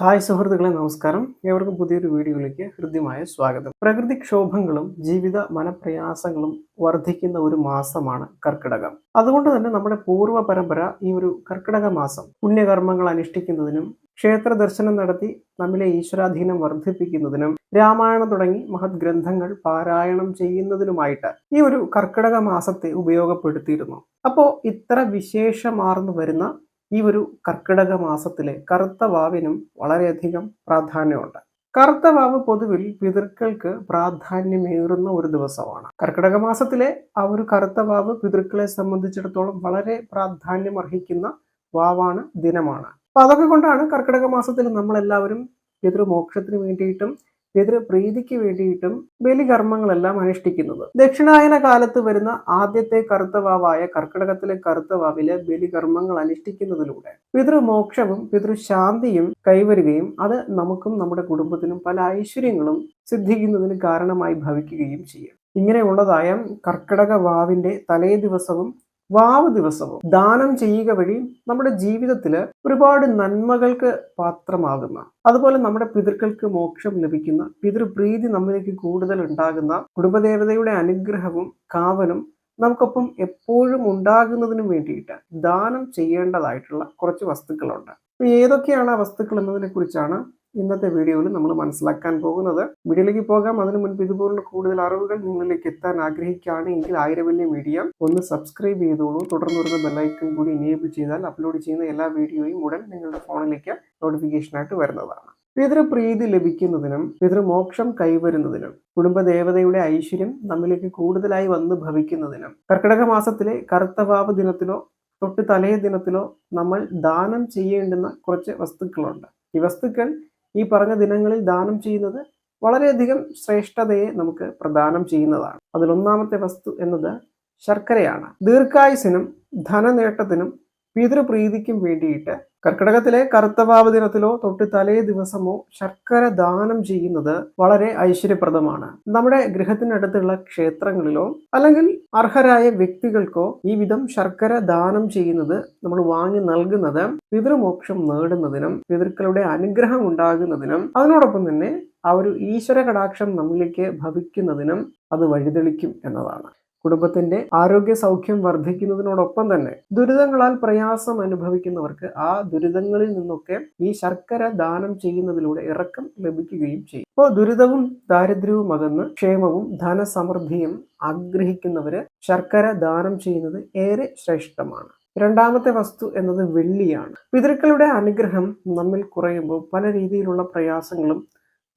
Hi സുഹൃത്തുക്കളെ നമസ്കാരം. ഏവർക്കും പുതിയൊരു വീഡിയോയിലേക്ക് ഹൃദ്യമായ സ്വാഗതം. പ്രകൃതിക്ഷോഭങ്ങളും ജീവിത മനപ്രയാസങ്ങളും വർദ്ധിക്കുന്ന ഒരു മാസമാണ് കർക്കിടകം. അതുകൊണ്ട് തന്നെ നമ്മുടെ പൂർവ പരമ്പര ഈ ഒരു കർക്കിടക മാസം പുണ്യകർമ്മങ്ങൾ അനുഷ്ഠിക്കുന്നതിനും ക്ഷേത്ര ദർശനം നടത്തി നമ്മിലെ ഈശ്വരാധീനം വർദ്ധിപ്പിക്കുന്നതിനും രാമായണം തുടങ്ങി മഹത് ഗ്രന്ഥങ്ങൾ പാരായണം ചെയ്യുന്നതിനുമായിട്ട് ഈ ഒരു കർക്കിടക മാസത്തെ ഉപയോഗപ്പെടുത്തിയിരുന്നു. അപ്പോൾ ഇത്ര വിശേഷമാർന്നു വരുന്ന ഈ ഒരു കർക്കിടക മാസത്തിലെ കറുത്ത വാവിനും വളരെയധികം പ്രാധാന്യമുണ്ട്. കറുത്ത വാവ് പൊതുവിൽ പിതൃക്കൾക്ക് പ്രാധാന്യമേറുന്ന ഒരു ദിവസമാണ്. കർക്കിടക മാസത്തിലെ ആ ഒരു കറുത്ത വാവ് പിതൃക്കളെ സംബന്ധിച്ചിടത്തോളം വളരെ പ്രാധാന്യം അർഹിക്കുന്ന വാവാണ് ദിനമാണ്. അപ്പൊ അതൊക്കെ കൊണ്ടാണ് കർക്കിടക മാസത്തിൽ നമ്മളെല്ലാവരും പിതൃമോക്ഷത്തിന് വേണ്ടിയിട്ടും പിതൃപ്രീതിക്ക് വേണ്ടിയിട്ടും ബലികർമ്മങ്ങളെല്ലാം അനുഷ്ഠിക്കുന്നത്. ദക്ഷിണായന കാലത്ത് വരുന്ന ആദ്യത്തെ കറുത്തവാവായ കർക്കിടകത്തിലെ കറുത്തവാവിലെ ബലികർമ്മങ്ങൾ അനുഷ്ഠിക്കുന്നതിലൂടെ പിതൃമോക്ഷവും പിതൃശാന്തിയും കൈവരുകയും അത് നമുക്കും നമ്മുടെ കുടുംബത്തിനും പല ഐശ്വര്യങ്ങളും സിദ്ധിക്കുന്നതിന് കാരണമായി ഭവിക്കുകയും ചെയ്യും. ഇങ്ങനെയുള്ളതായ കർക്കിടക വാവിന്റെ തലേ ദിവസവും വാവ് ദിവസവും ദാനം ചെയ്യുക വഴി നമ്മുടെ ജീവിതത്തിൽ ഒരുപാട് നന്മകൾക്ക് പാത്രമാകുന്ന അതുപോലെ നമ്മുടെ പിതൃക്കൾക്ക് മോക്ഷം ലഭിക്കുന്ന പിതൃപ്രീതി നമ്മിലേക്ക് കൂടുതൽ ഉണ്ടാകുന്ന കുടുംബദേവതയുടെ അനുഗ്രഹവും കാവലും നമുക്കൊപ്പം എപ്പോഴും ഉണ്ടാകുന്നതിന് വേണ്ടിയിട്ട് ദാനം ചെയ്യേണ്ടതായിട്ടുള്ള കുറച്ച് വസ്തുക്കളുണ്ട്. ഏതൊക്കെയാണ് ആ വസ്തുക്കൾ എന്നതിനെ കുറിച്ചാണ് ഇന്നത്തെ വീഡിയോയിൽ നമ്മൾ മനസ്സിലാക്കാൻ പോകുന്നത് വീഡിയോയിലേക്ക് പോകാം. അതിനു മുൻപ് ഇതുപോലുള്ള കൂടുതൽ അറിവുകൾ നിങ്ങളിലേക്ക് എത്താൻ ആഗ്രഹിക്കുകയാണെങ്കിൽ ആയിരം ആയിരവല്യ മീഡിയ ഒന്ന് സബ്സ്ക്രൈബ് ചെയ്തോളൂ. തുടർന്ന് വരുന്ന ബെല്ലൈക്കൺ കൂടി എനേബിൾ ചെയ്താൽ അപ്ലോഡ് ചെയ്യുന്ന എല്ലാ വീഡിയോയും ഉടൻ നിങ്ങളുടെ ഫോണിലേക്ക് നോട്ടിഫിക്കേഷനായിട്ട് വരുന്നതാണ്. പിതൃപ്രീതി ലഭിക്കുന്നതിനും പിതൃമോക്ഷം കൈവരുന്നതിനും കുടുംബദേവതയുടെ ഐശ്വര്യം നമ്മിലേക്ക് കൂടുതലായി വന്ന് ഭവിക്കുന്നതിനും കർക്കിടക മാസത്തിലെ കറുത്തഭാവ ദിനത്തിലോ തൊട്ട് തലേ ദിനത്തിലോ നമ്മൾ ദാനം ചെയ്യേണ്ടുന്ന കുറച്ച് വസ്തുക്കളുണ്ട്. ഈ വസ്തുക്കൾ ഈ പറഞ്ഞ ദിനങ്ങളിൽ ദാനം ചെയ്യുന്നത് വളരെയധികം ശ്രേഷ്ഠതയെ നമുക്ക് പ്രദാനം ചെയ്യുന്നതാണ്. അതിലൊന്നാമത്തെ വസ്തു എന്നത് ശർക്കരയാണ്. ദീർഘായുസിനും ധനനേട്ടത്തിനും പിതൃപ്രീതിക്കും വേണ്ടിയിട്ട് കർക്കിടകത്തിലെ കറുത്തവാവ് ദിനത്തിലോ തൊട്ട് തലേ ദിവസമോ ശർക്കര ദാനം ചെയ്യുന്നത് വളരെ ഐശ്വര്യപ്രദമാണ്. നമ്മുടെ ഗൃഹത്തിനടുത്തുള്ള ക്ഷേത്രങ്ങളിലോ അല്ലെങ്കിൽ അർഹരായ വ്യക്തികൾക്കോ ഈ വിധം ശർക്കര ദാനം ചെയ്യുന്നത് നമ്മൾ വാങ്ങി നൽകുന്നത് പിതൃമോക്ഷം നേടുന്നതിനും പിതൃക്കളുടെ അനുഗ്രഹം ഉണ്ടാകുന്നതിനും അതിനോടൊപ്പം തന്നെ ആ ഒരു ഈശ്വര കടാക്ഷം നമ്മിലേക്ക് ഭവിക്കുന്നതിനും അത് വഴിതെളിക്കും എന്നതാണ്. കുടുംബത്തിന്റെ ആരോഗ്യ സൗഖ്യം വർദ്ധിക്കുന്നതിനോടൊപ്പം തന്നെ ദുരിതങ്ങളാൽ പ്രയാസം അനുഭവിക്കുന്നവർക്ക് ആ ദുരിതങ്ങളിൽ നിന്നൊക്കെ ഈ ശർക്കര ദാനം ചെയ്യുന്നതിലൂടെ ഇറക്കം ലഭിക്കുകയും ചെയ്യും. അപ്പോൾ ദുരിതവും ദാരിദ്ര്യവും അകന്ന് ക്ഷേമവും ധനസമൃദ്ധിയും ആഗ്രഹിക്കുന്നവര് ശർക്കര ദാനം ചെയ്യുന്നത് ഏറെ ശ്രേഷ്ഠമാണ്. രണ്ടാമത്തെ വസ്തു എന്നത് വെള്ളിയാണ്. പിതൃക്കളുടെ അനുഗ്രഹം നമ്മിൽ കുറയുമ്പോൾ പല രീതിയിലുള്ള പ്രയാസങ്ങളും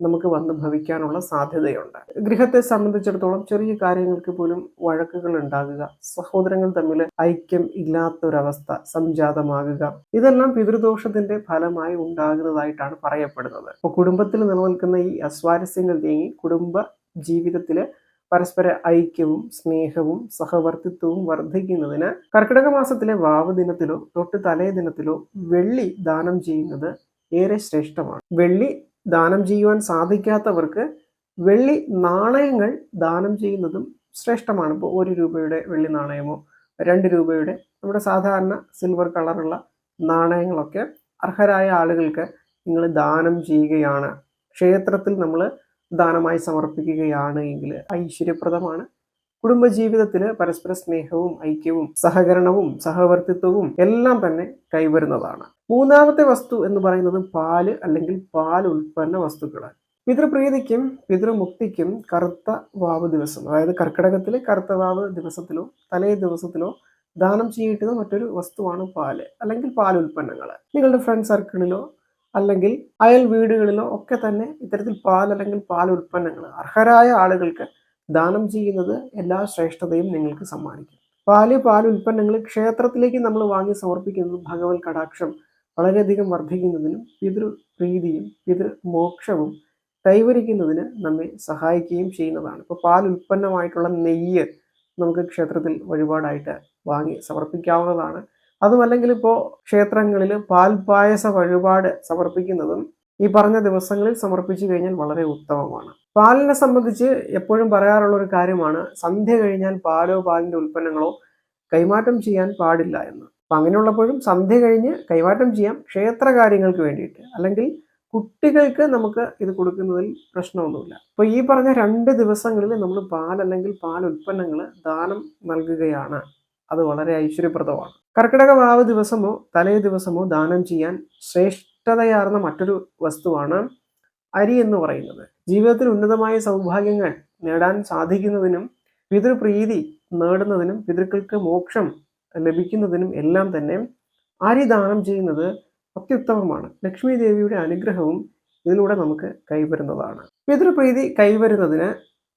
നമുക്ക് വന്ന് ഭവിക്കാനുള്ള സാധ്യതയുണ്ട്. ഗൃഹത്തെ സംബന്ധിച്ചിടത്തോളം ചെറിയ കാര്യങ്ങൾക്ക് പോലും വഴക്കുകൾ ഉണ്ടാകുക സഹോദരങ്ങൾ തമ്മിൽ ഐക്യം ഇല്ലാത്തൊരവസ്ഥ സംജാതമാകുക ഇതെല്ലാം പിതൃദോഷത്തിന്റെ ഫലമായി ഉണ്ടാകുന്നതായിട്ടാണ് പറയപ്പെടുന്നത്. അപ്പോൾ കുടുംബത്തിൽ നിലനിൽക്കുന്ന ഈ അസ്വാരസ്യങ്ങൾ നീങ്ങി കുടുംബ ജീവിതത്തിൽ പരസ്പര ഐക്യവും സ്നേഹവും സഹവർത്തിത്വവും വർദ്ധിക്കുന്നതിന് കർക്കിടക മാസത്തിലെ വാവ് ദിനത്തിലോ തൊട്ട് തലേ ദിനത്തിലോ വെള്ളി ദാനം ചെയ്യുന്നത് ഏറെ ശ്രേഷ്ഠമാണ്. വെള്ളി ദാനം ചെയ്യുവാൻ സാധിക്കാത്തവർക്ക് വെള്ളി നാണയങ്ങൾ ദാനം ചെയ്യുന്നതും ശ്രേഷ്ഠമാണ്. ഇപ്പോൾ ഒരു രൂപയുടെ വെള്ളി നാണയമോ രണ്ട് രൂപയുടെ നമ്മുടെ സാധാരണ സിൽവർ കളറുള്ള നാണയങ്ങളൊക്കെ അർഹരായ ആളുകൾക്ക് നിങ്ങൾ ദാനം ചെയ്യുകയാണ്. ക്ഷേത്രത്തിൽ നമ്മൾ ദാനമായി സമർപ്പിക്കുകയാണ് എങ്കിൽ ഐശ്വര്യപ്രദമാണ്. കുടുംബജീവിതത്തിൽ പരസ്പര സ്നേഹവും ഐക്യവും സഹകരണവും സഹവർത്തിത്വവും എല്ലാം തന്നെ കൈവരുന്നതാണ്. മൂന്നാമത്തെ വസ്തു എന്ന് പറയുന്നത് പാൽ അല്ലെങ്കിൽ പാൽ ഉൽപ്പന്ന വസ്തുക്കളാണ്. പിതൃപ്രീതിക്കും പിതൃമുക്തിക്കും കറുത്ത വാവ് ദിവസം അതായത് കർക്കിടകത്തിലെ കറുത്ത വാവ് ദിവസത്തിലോ തലേ ദിവസത്തിലോ ദാനം ചെയ്യേണ്ടുന്ന മറ്റൊരു വസ്തുവാണ് പാൽ അല്ലെങ്കിൽ പാൽ ഉൽപ്പന്നങ്ങൾ. നിങ്ങളുടെ ഫ്രണ്ട് സർക്കിളിലോ അല്ലെങ്കിൽ അയൽ വീടുകളിലോ ഒക്കെ തന്നെ ഇത്തരത്തിൽ പാൽ അല്ലെങ്കിൽ പാൽ ഉൽപ്പന്നങ്ങൾ അർഹരായ ആളുകൾക്ക് ദാനം ചെയ്യുന്നത് എല്ലാ ശ്രേഷ്ഠതയും നിങ്ങൾക്ക് സമ്മാനിക്കും. പാൽ പാൽ ഉൽപ്പന്നങ്ങൾ ക്ഷേത്രത്തിലേക്ക് നമ്മൾ വാങ്ങി സമർപ്പിക്കുന്നത് ഭഗവത് കടാക്ഷം വളരെയധികം വർദ്ധിക്കുന്നതിനും പിതൃ പ്രീതിയും പിതൃ മോക്ഷവും കൈവരിക്കുന്നതിന് നമ്മെ സഹായിക്കുകയും ചെയ്യുന്നതാണ്. ഇപ്പോൾ പാൽ ഉൽപ്പന്നമായിട്ടുള്ള നെയ്യ് നമുക്ക് ക്ഷേത്രത്തിൽ വഴിപാടായിട്ട് വാങ്ങി സമർപ്പിക്കാവുന്നതാണ്. അതുമല്ലെങ്കിൽ ഇപ്പോൾ ക്ഷേത്രങ്ങളിൽ പാൽ പായസ വഴിപാട് സമർപ്പിക്കുന്നതും ഈ പറഞ്ഞ ദിവസങ്ങളിൽ സമർപ്പിച്ചു കഴിഞ്ഞാൽ വളരെ ഉത്തമമാണ്. പാലിനെ സംബന്ധിച്ച് എപ്പോഴും പറയാറുള്ള ഒരു കാര്യമാണ് സന്ധ്യ കഴിഞ്ഞാൽ പാലോ പാലിന്റെ ഉൽപ്പന്നങ്ങളോ കൈമാറ്റം ചെയ്യാൻ പാടില്ല എന്ന്. അപ്പം അങ്ങനെയുള്ളപ്പോഴും സന്ധ്യ കഴിഞ്ഞ് കൈമാറ്റം ചെയ്യാം ക്ഷേത്ര കാര്യങ്ങൾക്ക് വേണ്ടിയിട്ട്. അല്ലെങ്കിൽ കുട്ടികൾക്ക് നമുക്ക് ഇത് കൊടുക്കുന്നതിൽ പ്രശ്നമൊന്നുമില്ല. അപ്പോൾ ഈ പറഞ്ഞ രണ്ട് ദിവസങ്ങളിൽ നമ്മൾ പാൽ അല്ലെങ്കിൽ പാൽ ഉൽപ്പന്നങ്ങൾ ദാനം നൽകുകയാണ്. അത് വളരെ ഐശ്വര്യപ്രദമാണ്. കർക്കിടക വാവ് ദിവസമോ തലേ ദിവസമോ ദാനം ചെയ്യാൻ ശ്രേഷ്ഠതയാർന്ന മറ്റൊരു വസ്തുവാണ് അരി എന്ന് പറയുന്നത്. ജീവിതത്തിൽ ഉന്നതമായ സൗഭാഗ്യങ്ങൾ നേടാൻ സാധിക്കുന്നതിനും പിതൃപ്രീതി നേടുന്നതിനും പിതൃക്കൾക്ക് മോക്ഷം ലഭിക്കുന്നതിനും എല്ലാം തന്നെ അരി ദാനം ചെയ്യുന്നത് അത്യുത്തമമാണ്. ലക്ഷ്മി ദേവിയുടെ അനുഗ്രഹവും ഇതിലൂടെ നമുക്ക് കൈവരുന്നതാണ്. പിതൃപ്രീതി കൈവരുന്നതിന്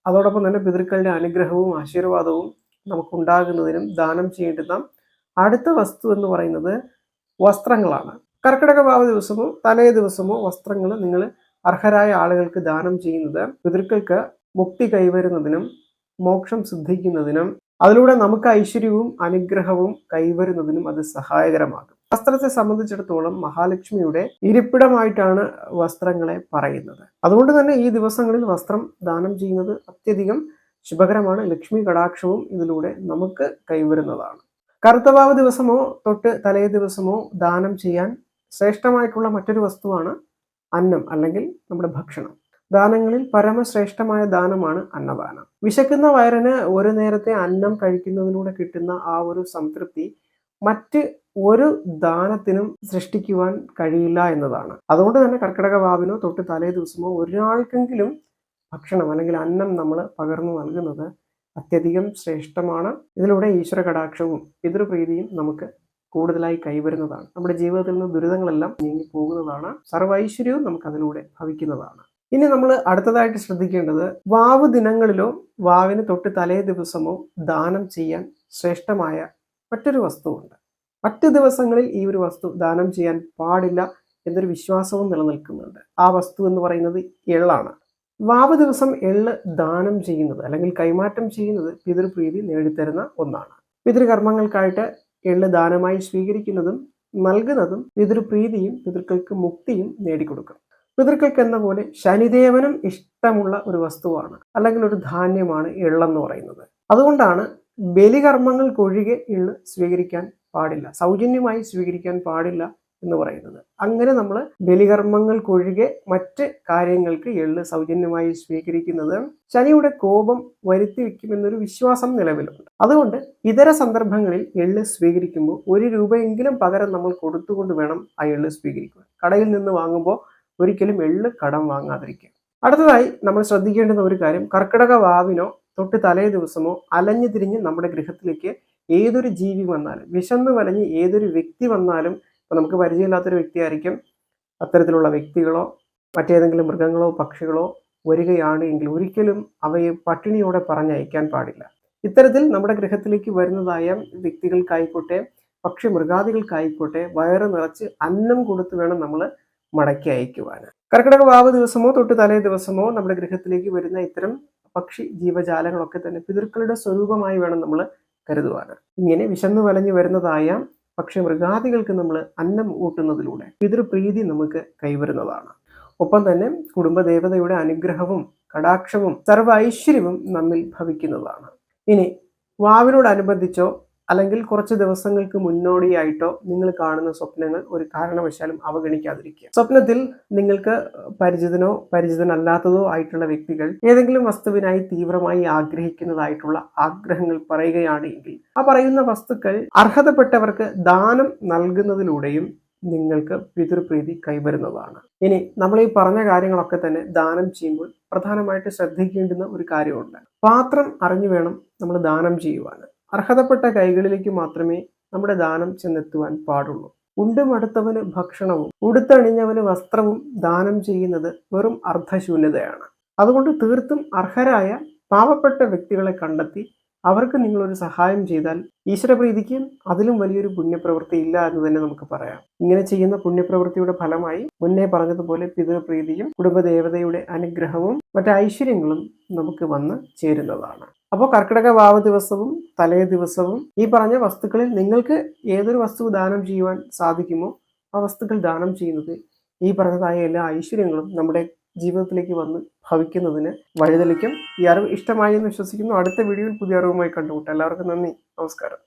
അതോടൊപ്പം തന്നെ പിതൃക്കളുടെ അനുഗ്രഹവും ആശീർവാദവും നമുക്കുണ്ടാകുന്നതിനും ദാനം ചെയ്യേണ്ടുന്ന അടുത്ത വസ്തു എന്ന് പറയുന്നത് വസ്ത്രങ്ങളാണ്. കർക്കിടക ഭാവ ദിവസമോ തലേ ദിവസമോ വസ്ത്രങ്ങൾ നിങ്ങൾ അർഹരായ ആളുകൾക്ക് ദാനം ചെയ്യുന്നത് പിതൃക്കൾക്ക് മുക്തി കൈവരുന്നതിനും മോക്ഷം സിദ്ധിക്കുന്നതിനും അതിലൂടെ നമുക്ക് ഐശ്വര്യവും അനുഗ്രഹവും കൈവരുന്നതിനും അത് സഹായകരമാകും. വസ്ത്രത്തെ സംബന്ധിച്ചിടത്തോളം മഹാലക്ഷ്മിയുടെ ഇരിപ്പിടമായിട്ടാണ് വസ്ത്രങ്ങളെ പറയുന്നത്. അതുകൊണ്ട് തന്നെ ഈ ദിവസങ്ങളിൽ വസ്ത്രം ദാനം ചെയ്യുന്നത് അത്യധികം ശുഭകരമാണ്. ലക്ഷ്മി കടാക്ഷവും ഇതിലൂടെ നമുക്ക് കൈവരുന്നതാണ്. കറുത്തവാവ് ദിവസമോ തൊട്ട് തലേ ദിവസമോ ദാനം ചെയ്യാൻ ശ്രേഷ്ഠമായിട്ടുള്ള മറ്റൊരു വസ്തുവാണ് അന്നം അല്ലെങ്കിൽ നമ്മുടെ ഭക്ഷണം. ദാനങ്ങളിൽ പരമശ്രേഷ്ഠമായ ദാനമാണ് അന്നദാനം. വിശക്കുന്ന വയറിന് ഒരു നേരത്തെ അന്നം കഴിക്കുന്നതിലൂടെ കിട്ടുന്ന ആ ഒരു സംതൃപ്തി മറ്റ് ഒരു ദാനത്തിനും സൃഷ്ടിക്കുവാൻ കഴിയില്ല എന്നതാണ്. അതുകൊണ്ട് തന്നെ കർക്കിടക വാവിനോ തൊട്ട് തലേ ദിവസമോ ഒരാൾക്കെങ്കിലും ഭക്ഷണം അല്ലെങ്കിൽ അന്നം നമ്മൾ പകർന്നു നൽകുന്നത് അത്യധികം ശ്രേഷ്ഠമാണ്. ഇതിലൂടെ ഈശ്വര കടാക്ഷവും പിതൃപ്രീതിയും നമുക്ക് കൂടുതലായി കൈവരുന്നതാണ്. നമ്മുടെ ജീവിതത്തിൽ നിന്ന് ദുരിതങ്ങളെല്ലാം നീങ്ങി പോകുന്നതാണ്. സർവൈശ്വര്യവും നമുക്ക് അതിലൂടെ ഭവിക്കുന്നതാണ്. ഇനി നമ്മൾ അടുത്തതായിട്ട് ശ്രദ്ധിക്കേണ്ടത് വാവ് ദിനങ്ങളിലോ വാവിന് തൊട്ട് തലേ ദിവസമോ ദാനം ചെയ്യാൻ ശ്രേഷ്ഠമായ മറ്റൊരു വസ്തുവുണ്ട്. മറ്റു ദിവസങ്ങളിൽ ഈ ഒരു വസ്തു ദാനം ചെയ്യാൻ പാടില്ല എന്നൊരു വിശ്വാസവും നിലനിൽക്കുന്നുണ്ട്. ആ വസ്തു എന്ന് പറയുന്നത് എള്ളാണ്. വാവ് ദിവസം എള്ള് ദാനം ചെയ്യുന്നത് അല്ലെങ്കിൽ കൈമാറ്റം ചെയ്യുന്നത് പിതൃപ്രീതി നേടിത്തരുന്ന ഒന്നാണ്. പിതൃകർമ്മങ്ങൾക്കായിട്ട് എള്ള് ദാനമായി സ്വീകരിക്കുന്നതും നൽകുന്നതും പിതൃപ്രീതിയും പിതൃക്കൾക്ക് മുക്തിയും നേടിക്കൊടുക്കും. പിതൃക്കൾക്ക് എന്ന പോലെ ശനിദേവനും ഇഷ്ടമുള്ള ഒരു വസ്തുവാണ് അല്ലെങ്കിൽ ഒരു ധാന്യമാണ് എള്ളെന്ന് പറയുന്നത്. അതുകൊണ്ടാണ് ബലികർമ്മങ്ങൾക്കൊഴികെ എള്ള് സ്വീകരിക്കാൻ പാടില്ല സൗജന്യമായി സ്വീകരിക്കാൻ പാടില്ല എന്ന് പറയുന്നത്. അങ്ങനെ നമ്മൾ ബലികർമ്മങ്ങൾക്കൊഴികെ മറ്റ് കാര്യങ്ങൾക്ക് എള്ള് സൗജന്യമായി സ്വീകരിക്കുന്നത് ശനിയുടെ കോപം വരുത്തി വയ്ക്കുമെന്നൊരു വിശ്വാസം നിലവിലുണ്ട്. അതുകൊണ്ട് ഇതര സന്ദർഭങ്ങളിൽ എള്ള് സ്വീകരിക്കുമ്പോൾ ഒരു രൂപയെങ്കിലും പകരം നമ്മൾ കൊടുത്തുകൊണ്ട് വേണം ആ എള്ള് സ്വീകരിക്കുക കടയിൽ നിന്ന് വാങ്ങുമ്പോൾ ഒരിക്കലും എള്ള് കടം വാങ്ങാതിരിക്കുക. അടുത്തതായി നമ്മൾ ശ്രദ്ധിക്കേണ്ടുന്ന ഒരു കാര്യം കർക്കിടക വാവിനോ തൊട്ട് തലേ ദിവസമോ അലഞ്ഞു തിരിഞ്ഞ് നമ്മുടെ ഗൃഹത്തിലേക്ക് ഏതൊരു ജീവി വന്നാലും വിശന്ന് വലഞ്ഞ് ഏതൊരു വ്യക്തി വന്നാലും ഇപ്പം നമുക്ക് പരിചയമില്ലാത്തൊരു വ്യക്തിയായിരിക്കും. അത്തരത്തിലുള്ള വ്യക്തികളോ മറ്റേതെങ്കിലും മൃഗങ്ങളോ പക്ഷികളോ വരികയാണ് എങ്കിൽ ഒരിക്കലും അവയെ പട്ടിണിയോടെ പറഞ്ഞയക്കാൻ പാടില്ല. ഇത്തരത്തിൽ നമ്മുടെ ഗൃഹത്തിലേക്ക് വരുന്നതായ വ്യക്തികൾക്കായിക്കോട്ടെ പക്ഷി മൃഗാദികൾക്കായിക്കോട്ടെ വയറ് നിറച്ച് അന്നം കൊടുത്ത് വേണം നമ്മൾ മടക്കി അയക്കുവാനാണ്. കർക്കിടക വാവ് ദിവസമോ തൊട്ട് തലേ ദിവസമോ നമ്മുടെ ഗൃഹത്തിലേക്ക് വരുന്ന ഇത്തരം പക്ഷി ജീവജാലങ്ങളൊക്കെ തന്നെ പിതൃക്കളുടെ സ്വരൂപമായി വേണം നമ്മൾ കരുതുവാനാണ്. ഇങ്ങനെ വിശന്നു വലഞ്ഞു വരുന്നതായ പക്ഷി മൃഗാദികൾക്ക് നമ്മൾ അന്നം ഊട്ടുന്നതിലൂടെ പിതൃപ്രീതി നമുക്ക് കൈവരുന്നതാണ്. ഒപ്പം തന്നെ കുടുംബദേവതയുടെ അനുഗ്രഹവും കടാക്ഷവും സർവ ഐശ്വര്യവും നമ്മിൽ ഭവിക്കുന്നതാണ്. ഇനി വാവിനോടനുബന്ധിച്ചോ അല്ലെങ്കിൽ കുറച്ച് ദിവസങ്ങൾക്ക് മുന്നോടിയായിട്ടോ നിങ്ങൾ കാണുന്ന സ്വപ്നങ്ങൾ ഒരു കാരണവശാലും അവഗണിക്കാതിരിക്കുക. സ്വപ്നത്തിൽ നിങ്ങൾക്ക് പരിചിതനോ പരിചിതനല്ലാത്തതോ ആയിട്ടുള്ള വ്യക്തികൾ ഏതെങ്കിലും വസ്തുവിനായി തീവ്രമായി ആഗ്രഹിക്കുന്നതായിട്ടുള്ള ആഗ്രഹങ്ങൾ പറയുകയാണെങ്കിൽ ആ പറയുന്ന വസ്തുക്കൾ അർഹതപ്പെട്ടവർക്ക് ദാനം നൽകുന്നതിലൂടെയും നിങ്ങൾക്ക് പിതൃപ്രീതി കൈവരുന്നതാണ്. ഇനി നമ്മൾ ഈ പറഞ്ഞ കാര്യങ്ങളൊക്കെ തന്നെ ദാനം ചെയ്യുമ്പോൾ പ്രധാനമായിട്ട് ശ്രദ്ധിക്കേണ്ടുന്ന ഒരു കാര്യമുണ്ട്. പാത്രം അറിഞ്ഞു വേണം നമ്മൾ ദാനം ചെയ്യുവാൻ. അർഹതപ്പെട്ട കൈകളിലേക്ക് മാത്രമേ നമ്മുടെ ദാനം ചെന്നെത്തുവാൻ പാടുള്ളൂ. ഉണ്ടുമടുത്തവന് ഭക്ഷണവും ഉടുത്തണിഞ്ഞവന് വസ്ത്രവും ദാനം ചെയ്യുന്നത് വെറും അർദ്ധശൂന്യതയാണ്. അതുകൊണ്ട് തീർത്തും അർഹരായ പാവപ്പെട്ട വ്യക്തികളെ കണ്ടെത്തി അവർക്ക് നിങ്ങളൊരു സഹായം ചെയ്താൽ ഈശ്വരപ്രീതിക്ക് അതിലും വലിയൊരു പുണ്യപ്രവൃത്തി ഇല്ല എന്ന് തന്നെ നമുക്ക് പറയാം. ഇങ്ങനെ ചെയ്യുന്ന പുണ്യപ്രവൃത്തിയുടെ ഫലമായി മുന്നേ പറഞ്ഞതുപോലെ പിതൃപ്രീതിയും കുടുംബദേവതയുടെ അനുഗ്രഹവും മറ്റ് ഐശ്വര്യങ്ങളും നമുക്ക് വന്ന് ചേരുന്നതാണ്. അപ്പോൾ കർക്കിടക വാവ് ദിവസവും തലേ ദിവസവും ഈ പറഞ്ഞ വസ്തുക്കളിൽ നിങ്ങൾക്ക് ഏതൊരു വസ്തു ദാനം ചെയ്യുവാൻ സാധിക്കുമോ ആ വസ്തുക്കൾ ദാനം ചെയ്യുന്നത് ഈ പറഞ്ഞതായ എല്ലാ ഐശ്വര്യങ്ങളും നമ്മുടെ ജീവിതത്തിലേക്ക് വന്ന് ഭവിക്കുന്നതിന് വഴിതെളിക്കും. ഈ അറിവ് ഇഷ്ടമായി എന്ന് വിശ്വസിക്കുന്നു. അടുത്ത വീഡിയോയിൽ പുതിയ അറിവുമായി കണ്ടുമുട്ടാം. എല്ലാവർക്കും നന്ദി. നമസ്കാരം.